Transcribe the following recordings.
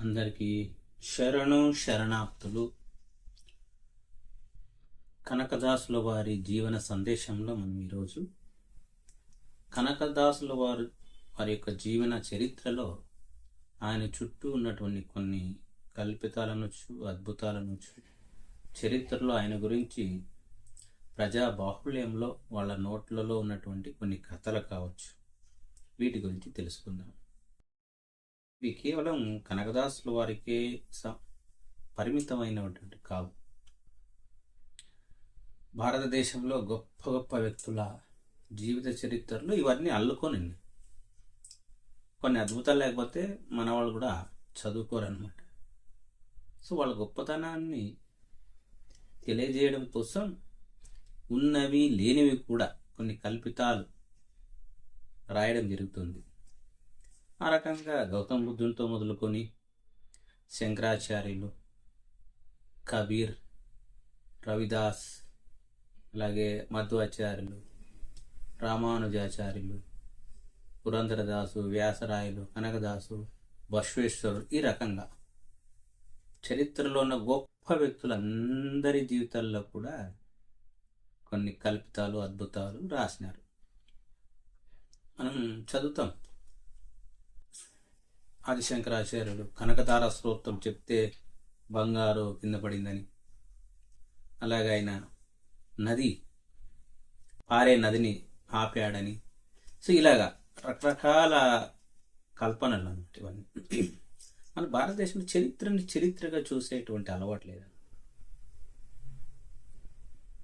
అందరికీ శరణు శరణాప్తులు. కనకదాసుల వారి జీవన సందేశంలో మనం ఈరోజు కనకదాసుల వారు వారి యొక్క జీవన చరిత్రలో ఆయన చుట్టూ ఉన్నటువంటి కొన్ని కల్పితాలను అద్భుతాలను చరిత్రలో ఆయన గురించి ప్రజా బాహుళ్యంలో వాళ్ళ నోట్లలో ఉన్నటువంటి కొన్ని కథలు కావచ్చు. వీటి గురించి తెలుసుకుందాం. ఇవి కేవలం కనకదాసుల వారికే స- పరిమితమైనటువంటి కావు. భారతదేశంలో గొప్ప గొప్ప వ్యక్తుల జీవిత చరిత్రలు ఇవన్నీ అల్లుకొని కొన్ని అద్భుతాలు లేకపోతే మన వాళ్ళు కూడా చదువుకోరనమాట సో వాళ్ళ గొప్పతనాన్ని తెలియజేయడం కోసం ఉన్నవి లేనివి కూడా కొన్ని కల్పితాలు రాయడం జరుగుతుంది. ఆ రకంగా గౌతమ బుద్ధునితో మొదలుకొని శంకరాచార్యులు కబీర్ రవిదాస్ అలాగే మధ్వాచార్యులు రామానుజాచార్యులు పురంధరదాసు వ్యాసరాయలు కనకదాసు బశ్వేశ్వరుడు ఈ రకంగా. చరిత్రలో ఉన్న గొప్ప వ్యక్తులందరి జీవితాల్లో కూడా కొన్ని కల్పితాలు అద్భుతాలు రాసినారు. మనం చదువుతాం. ఆదిశంకరాచార్యుడు కనకతార స్తోత్రం చెప్తే బంగారు కింద పడిందని. అలాగే ఆయన నది పారే నదిని ఆపాడని. సో ఇలాగా రకరకాల కల్పనలు అన్నమాట ఇవన్నీ. మన భారతదేశంలో చరిత్రని చరిత్రగా చూసేటువంటి అలవాటు లేదు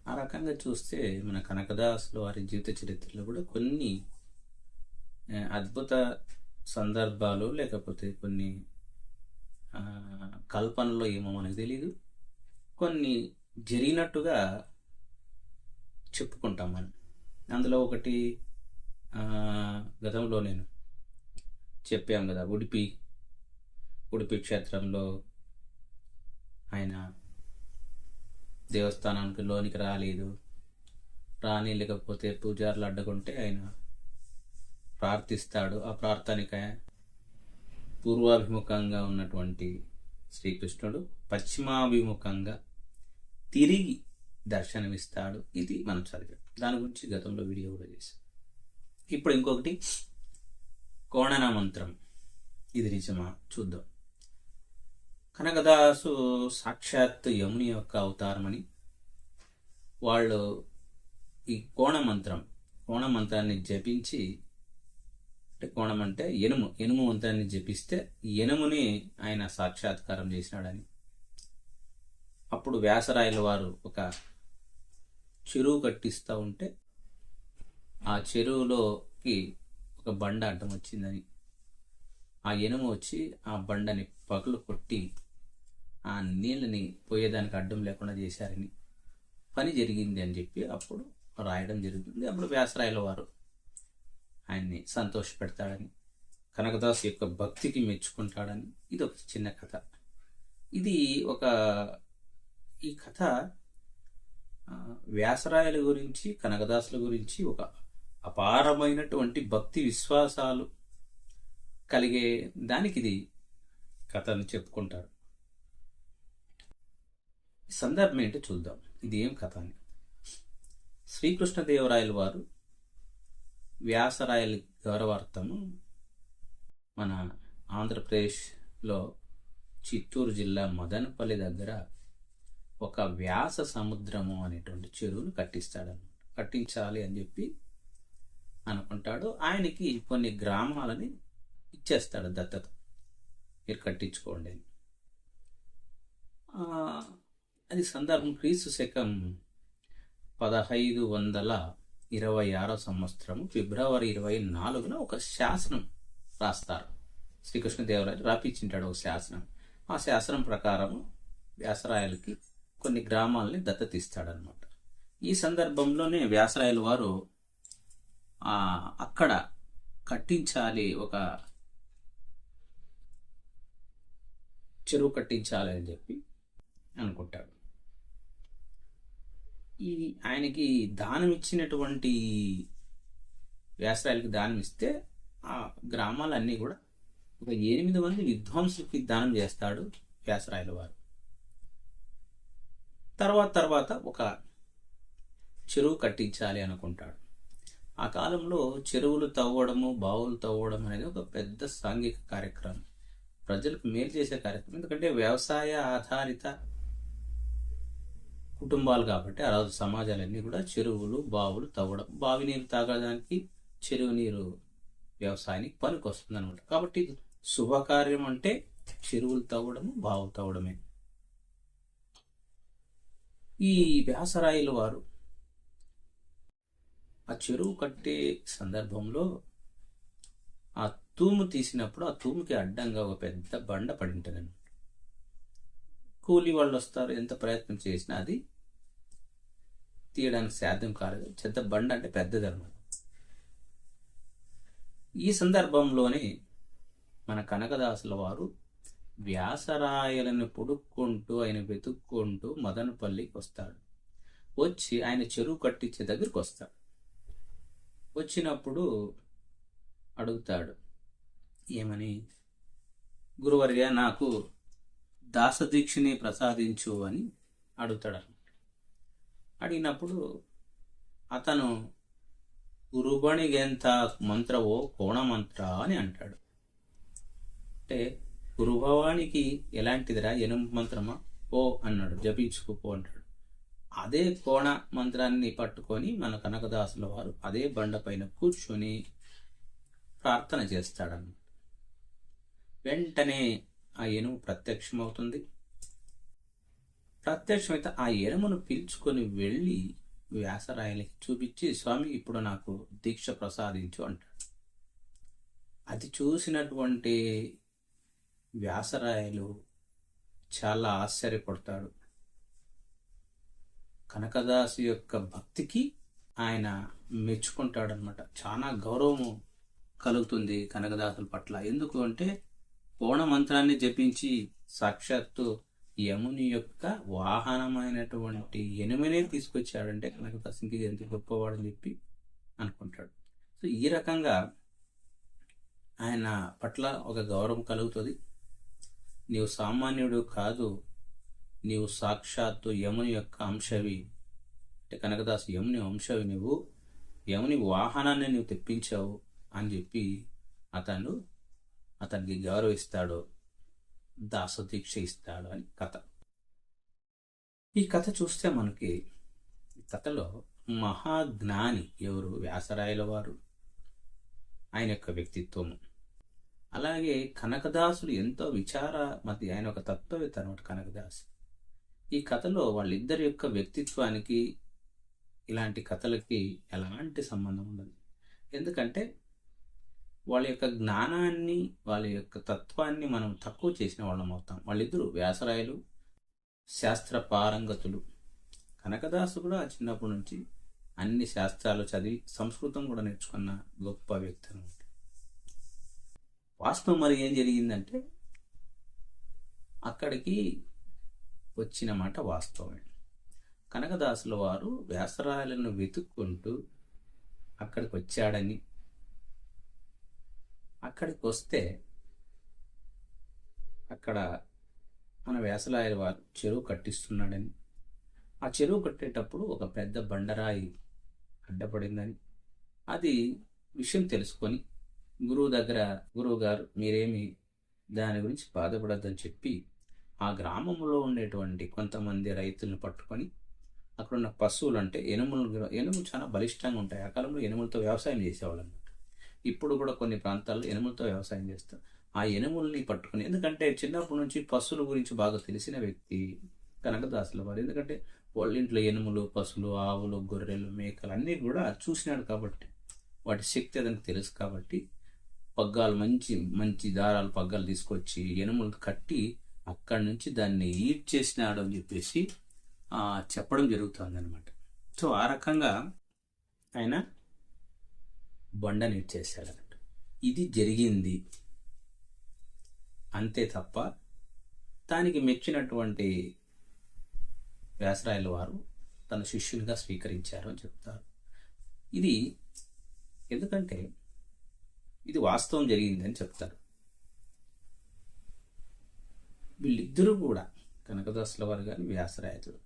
ఆ రకంగా చూస్తే మన కనకదాసులు వారి జీవిత చరిత్రలో కూడా కొన్ని అద్భుత సందర్భాలు లేకపోతే కొన్ని కల్పనలో ఏమో మనకు తెలియదు కొన్ని జరిగినట్టుగా చెప్పుకుంటాం మనం. అందులో ఒకటి గతంలో నేను చెప్పాం కదా ఉడిపి ఉడిపి క్షేత్రంలో ఆయన దేవస్థానానికి లోనికి రాలేదు. రాని లేకపోతే పూజారులు అడ్డకుంటే ఆయన ప్రార్థిస్తాడు. ఆ ప్రార్థనిక పూర్వాభిముఖంగా ఉన్నటువంటి శ్రీకృష్ణుడు పశ్చిమాభిముఖంగా తిరిగి దర్శనమిస్తాడు. ఇది మనం చదివాం. దాని గురించి గతంలో వీడియో కూడా చేశాం. ఇప్పుడు ఇంకొకటి కోణన మంత్రం. ఇది నిజమా? చూద్దాం. కనకదాసు సాక్షాత్ యముని యొక్క అవతారమని వాళ్ళు ఈ కోణ మంత్రం కోణ మంత్రాన్ని జపించి అంటే కోణం అంటే ఎనుము ఎనుము మంత్రాన్ని జపిస్తే ఎనుముని ఆయన సాక్షాత్కారం చేసినాడని. అప్పుడు వ్యాసరాయల వారు ఒక చెరువు కట్టిస్తూ ఉంటే ఆ చెరువులోకి ఒక బండ అడ్డం వచ్చిందని. ఆ ఎనుము వచ్చి ఆ బండని పగులు కొట్టి ఆ నీళ్ళని పోయేదానికి అడ్డం లేకుండా చేశారని. పని జరిగింది అని చెప్పి అప్పుడు రాయడం జరుగుతుంది. అప్పుడు వ్యాసరాయల వారు ఆయన్ని సంతోష పెడతాడని కనకదాస్ యొక్క భక్తికి మెచ్చుకుంటాడని ఇది ఒక చిన్న కథ. ఇది ఒక ఈ కథ వ్యాసరాయల గురించి కనకదాసుల గురించి ఒక అపారమైనటువంటి భక్తి విశ్వాసాలు కలిగే దానికి ఇది కథను చెప్పుకుంటారు. సందర్భం ఏంటో చూద్దాం. ఇది ఏం కథ అని? శ్రీకృష్ణదేవరాయల వారు వ్యాసరాయల గౌరవార్థము మన ఆంధ్రప్రదేశ్లో చిత్తూరు జిల్లా మదనపల్లి దగ్గర ఒక వ్యాస సముద్రము అనేటువంటి చెరువును కట్టిస్తాడనమాట కట్టించాలి అని చెప్పి అనుకుంటాడు. ఆయనకి కొన్ని గ్రామాలని ఇచ్చేస్తాడు దత్తత. మీరు కట్టించుకోండి అని. అది సందర్భం క్రీస్తు శకం పదహైదు వందల ఇరవై ఆరో సంవత్సరం ఫిబ్రవరి ఇరవై నాలుగున ఒక శాసనం రాస్తారు. శ్రీకృష్ణదేవరాయలు రాపించింటాడు ఒక శాసనం. ఆ శాసనం ప్రకారం వ్యాసరాయలకి కొన్ని గ్రామాలని దత్తతిస్తాడనమాట ఈ సందర్భంలోనే వ్యాసరాయల వారు అక్కడ కట్టించాలి ఒక చెరువు కట్టించాలి అని చెప్పి అనుకుంటాడు. ఈ ఆయనకి దానం ఇచ్చినటువంటి వ్యాసరాయలకి దానం ఇస్తే ఆ గ్రామాలన్నీ కూడా ఒక ఎనిమిది మంది విద్వాంసులకి దానం చేస్తాడు వ్యాసరాయల వారు. తర్వాత తర్వాత ఒక చెరువు కట్టించాలి అనుకుంటాడు. ఆ కాలంలో చెరువులు తవ్వడము బావులు తవ్వడం అనేది ఒక పెద్ద సాంఘిక కార్యక్రమం. ప్రజలకు మేలు చేసే కార్యక్రమం. ఎందుకంటే వ్యవసాయ ఆధారిత కుటుంబాలు కాబట్టి ఆ రోజు సమాజాలన్నీ కూడా చెరువులు బావులు తవ్వడం బావి నీరు తాగడానికి చెరువు నీరు వ్యవసాయానికి పనికి వస్తుంది అనమాట కాబట్టి శుభకార్యం అంటే చెరువులు తవ్వడము బావులు తవ్వడమే. ఈ వ్యాసరాయల వారు ఆ చెరువు కట్టే సందర్భంలో ఆ తూము తీసినప్పుడు ఆ తూముకి అడ్డంగా ఒక పెద్ద బండ పడి ఉంటుంది కూలి వాళ్ళు వస్తారు ఎంత ప్రయత్నం చేసినా అది తీయడానికి సాధ్యం కాలేదు. చెత్త బండ అంటే పెద్దది అనమాట ఈ సందర్భంలోనే మన కనకదాసుల వారు వ్యాసరాయలను పుడుక్కుంటూ ఆయన వెతుక్కుంటూ మదనపల్లికి వస్తాడు. వచ్చి ఆయన చెరువు కట్టించే దగ్గరికి వస్తాడు. వచ్చినప్పుడు అడుగుతాడు ఏమని? గురువర్య నాకు దాసదీక్షని ప్రసాదించు అని అడుగుతాడు అనమాట అడిగినప్పుడు అతను గురుబణిగెంత మంత్రవో కోణ మంత్ర అని అంటాడు. అంటే గురుభవానికి ఎలాంటిదిరా ఎనుము మంత్రమా? ఓ అన్నాడు జపించుకుపో అంటాడు. అదే కోణ మంత్రాన్ని పట్టుకొని మన కనకదాసుల వారు అదే బండ పైన కూర్చొని ప్రార్థన చేస్తాడన్నమాట. వెంటనే ఆ ఎనుము ప్రత్యక్షమవుతుంది. ప్రత్యక్షమైతే ఆ ఎనుమును పిలుచుకొని వెళ్ళి వ్యాసరాయలకి చూపించి స్వామి ఇప్పుడు నాకు దీక్ష ప్రసాదించు అంటాడు. అది చూసినటువంటి వ్యాసరాయలు చాలా ఆశ్చర్యపడతాడు. కనకదాసు యొక్క భక్తికి ఆయన మెచ్చుకుంటాడనమాట చాలా గౌరవము కలుగుతుంది కనకదాసుల పట్ల. ఎందుకు అంటే కోణ మంత్రాన్ని జపించి సాక్షాత్తు యముని యొక్క వాహనమైనటువంటి ఎనుమనే తీసుకొచ్చాడంటే కనకదాసునికి ఎంత గొప్పవాడని చెప్పి అనుకుంటాడు. సో ఈ రకంగా ఆయన పట్ల ఒక గౌరవం కలుగుతుంది. నీవు సామాన్యుడు కాదు నీవు సాక్షాత్తు యముని యొక్క అంశవి. అంటే కనకదాసు యముని అంశవి నువ్వు యముని వాహనాన్ని నువ్వు తెప్పించావు అని చెప్పి అతను అతనికి గౌరవిస్తాడు దాసదీక్ష ఇస్తాడు అని కథ. ఈ కథ చూస్తే మనకి కథలో మహాజ్ఞాని ఎవరు? వ్యాసరాయల వారు. ఆయన యొక్క వ్యక్తిత్వము అలాగే కనకదాసుడు ఎంతో విచార మధ్య ఆయన ఒక తత్వవేత్త అనమాట కనకదాస్. ఈ కథలో వాళ్ళిద్దరి యొక్క వ్యక్తిత్వానికి ఇలాంటి కథలకి ఎలాంటి సంబంధం ఉండదు. ఎందుకంటే వాళ్ళ యొక్క జ్ఞానాన్ని వాళ్ళ యొక్క తత్వాన్ని మనం తక్కువ చేసిన వాళ్ళం అవుతాం. వాళ్ళిద్దరూ వ్యాసరాయలు శాస్త్ర పారంగతులు. కనకదాసు కూడా చిన్నప్పటి నుంచి అన్ని శాస్త్రాలు చదివి సంస్కృతం కూడా నేర్చుకున్న గొప్ప వ్యక్తి అనమాట వాస్తవం మరి ఏం జరిగిందంటే అక్కడికి వచ్చిన మాట వాస్తవమే. కనకదాసుల వారు వ్యాసరాయలను వెతుక్కుంటూ అక్కడికి వచ్చాడని అక్కడికి వస్తే అక్కడ మన వేసలాయల వారు చెరువు కట్టిస్తున్నాడని. ఆ చెరువు కట్టేటప్పుడు ఒక పెద్ద బండరాయి అడ్డపడిందని. అది విషయం తెలుసుకొని గురువు దగ్గర గురువు గారు మీరేమి దాని గురించి బాధపడద్దని చెప్పి ఆ గ్రామంలో ఉండేటువంటి కొంతమంది రైతులను పట్టుకొని అక్కడ ఉన్న పశువులు అంటే ఎనుములు ఎనుములు చాలా బలిష్టంగా ఉంటాయి. ఆ కాలంలో ఎనుములతో వ్యవసాయం చేసేవాళ్ళు ఇప్పుడు కూడా కొన్ని ప్రాంతాల్లో ఎనుములతో వ్యవసాయం చేస్తారు. ఆ ఎనుముల్ని పట్టుకొని ఎందుకంటే చిన్నప్పటి నుంచి పశువుల గురించి బాగా తెలిసిన వ్యక్తి కనకదాసుల వారు. ఎందుకంటే వాళ్ళ ఇంట్లో ఎనుములు పశువులు ఆవులు గొర్రెలు మేకలు అన్నీ కూడా చూసినాడు కాబట్టి వాటి శక్తి అతనికి తెలుసు కాబట్టి పగ్గాలు మంచి మంచి దారాలు పగ్గాలు తీసుకొచ్చి ఎనుములు కట్టి అక్కడి నుంచి దాన్ని ఈడ్ చేసినాడు అని చెప్పేసి చెప్పడం జరుగుతుంది అనమాట సో ఆ రకంగా ఆయన బండని ఇచ్చేసాడు అన్నట్టు ఇది జరిగింది. అంతే తప్ప దానికి మెచ్చినటువంటి వ్యాసరాయల వారు తన శిష్యునిగా స్వీకరించారు అని చెప్తారు. ఇది ఎందుకంటే ఇది వాస్తవం జరిగిందని చెప్తారు. వీళ్ళిద్దరూ కూడా కనకదాసుల వారు కానీ వ్యాసరాయతుడు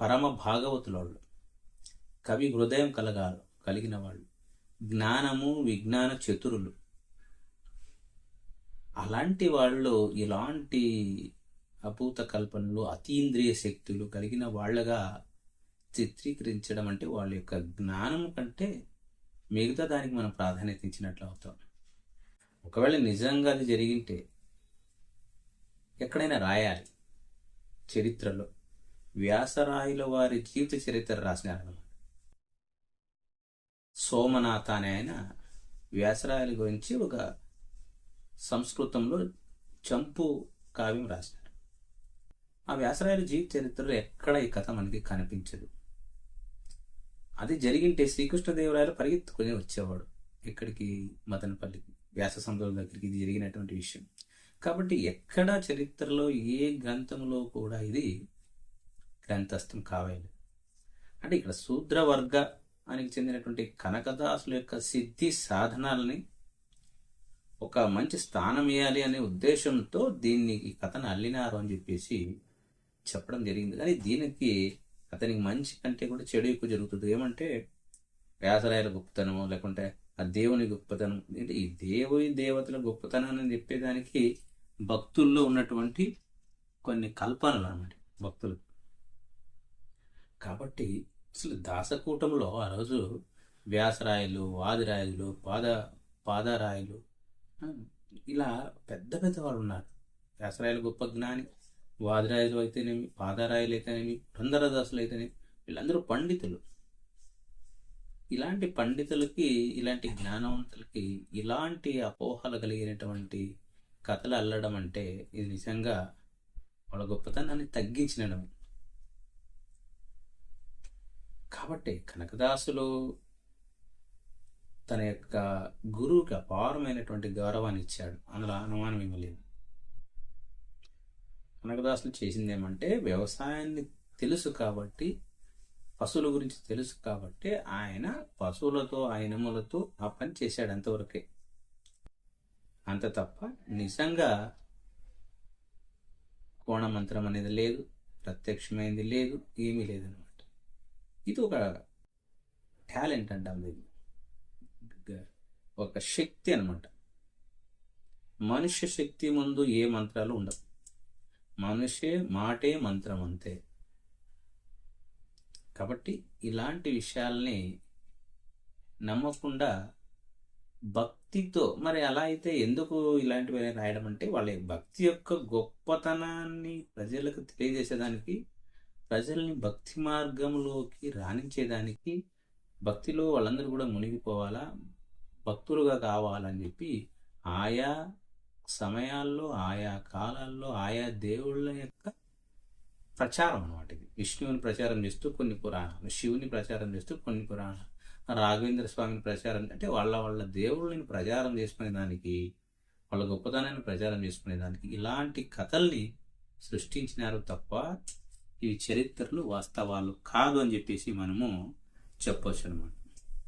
పరమ భాగవతుల వాళ్ళు కవి హృదయం కలగాలు కలిగిన వాళ్ళు. జ్ఞానము విజ్ఞాన చతురులు. అలాంటి వాళ్ళు ఇలాంటి అభూత కల్పనలు అతీంద్రియ శక్తులు కలిగిన వాళ్ళగా చిత్రీకరించడం అంటే వాళ్ళ యొక్క జ్ఞానం కంటే మిగతా దానికి మనం ప్రాధాన్యత ఇచ్చినట్లు అవుతాం. ఒకవేళ నిజంగా అది జరిగింటే ఎక్కడైనా రాయాలి. చరిత్రలో. వ్యాసరాయుల వారి జీవిత చరిత్ర రాసినారన్నమాట. సోమనాథ అనే ఆయన వ్యాసరాయల గురించి ఒక సంస్కృతంలో చంపు కావ్యం రాసినారు ఆ వ్యాసరాయల జీవిత చరిత్రలో ఎక్కడ ఈ కథ మనకి కనిపించదు. అది జరిగింటే శ్రీకృష్ణదేవరాయలు పరిగెత్తుకుని వచ్చేవాడు ఇక్కడికి మదనపల్లికి వ్యాస సముద్రం దగ్గరికి ఇది జరిగినటువంటి విషయం. కాబట్టి ఎక్కడా చరిత్రలో ఏ గ్రంథంలో కూడా ఇది గ్రంథస్థం కావాలి. అంటే ఇక్కడ శూద్రవర్గ ఆయనకి చెందినటువంటి కనకదాసుల యొక్క సిద్ధి సాధనాలని ఒక మంచి స్థానం ఇవ్వాలి అనే ఉద్దేశంతో దీన్ని ఈ కథను అల్లినారు అని చెప్పేసి చెప్పడం జరిగింది. కానీ దీనికి అతనికి మంచి కంటే కూడా చెడు ఎక్కువ జరుగుతుంది. ఏమంటే వ్యాసరాయల గొప్పతనము లేకుంటే ఆ దేవుని గొప్పతనం. అంటే ఈ దేవుని దేవతల గొప్పతనాన్ని చెప్పేదానికి భక్తుల్లో ఉన్నటువంటి కొన్ని కల్పనలు అన్నమాట భక్తులు కాబట్టి అసలు దాసకూటంలో ఆ రోజు వ్యాసరాయలు వాదిరాయలు పాద పాదరాయలు ఇలా పెద్ద పెద్ద వాళ్ళు ఉన్నారు. వ్యాసరాయలు గొప్ప జ్ఞాని వాదిరాయలు అయితేనేమి పాదరాయలు అయితేనేమి పురంధరదాసులు అయితేనేమి వీళ్ళందరూ పండితులు. ఇలాంటి పండితులకి ఇలాంటి జ్ఞానవంతులకి ఇలాంటి అపోహలు కలిగినటువంటి కథలు అల్లడం అంటే ఇది నిజంగా వాళ్ళ గొప్పతనాన్ని తగ్గించినడమే కాబట్టి కనకదాసులు తన యొక్క గురువుకి అపారమైనటువంటి గౌరవాన్ని ఇచ్చాడు అందులో అనుమానం ఏమీ లేదు. కనకదాసులు చేసింది ఏమంటే వ్యవసాయాన్ని తెలుసు కాబట్టి పశువుల గురించి తెలుసు కాబట్టి ఆయన పశువులతో ఆ ఆ పని చేశాడు అంతవరకే. అంత తప్ప నిజంగా కోణమంత్రం అనేది లేదు ప్రత్యక్షమైంది లేదు ఏమీ లేదనమాట. ఇది ఒక టాలెంట్ అంటాం దీన్ని. ఒక శక్తి అనమాట మనుష్య శక్తి ముందు ఏ మంత్రాలు ఉండవు. మనిషే మాటే మంత్రం అంతే. కాబట్టి ఇలాంటి విషయాల్ని నమ్మకుండా భక్తితో మరి అలా అయితే ఎందుకు ఇలాంటివి రాయడం అంటే వాళ్ళ భక్తి యొక్క గొప్పతనాన్ని ప్రజలకు తెలియజేసేదానికి ప్రజల్ని భక్తి మార్గంలోకి రాణించేదానికి భక్తిలో వాళ్ళందరూ కూడా మునిగిపోవాలా? భక్తులుగా కావాలని చెప్పి ఆయా సమయాల్లో ఆయా కాలాల్లో ఆయా దేవుళ్ళ యొక్క ప్రచారం అన్నమాట ఇది. విష్ణువుని ప్రచారం చేస్తూ కొన్ని పురాణాలు శివుని ప్రచారం చేస్తూ కొన్ని పురాణాలు రాఘవేంద్ర స్వామిని ప్రచారం అంటే వాళ్ళ వాళ్ళ దేవుళ్ళని ప్రచారం చేసుకునే దానికి వాళ్ళ గొప్పతనాన్ని ప్రచారం చేసుకునే దానికి ఇలాంటి కథల్ని సృష్టించినారు తప్ప ఇవి చరిత్రలు వాస్తవాలు కాదు అని చెప్పేసి మనము చెప్పొచ్చు అనమాట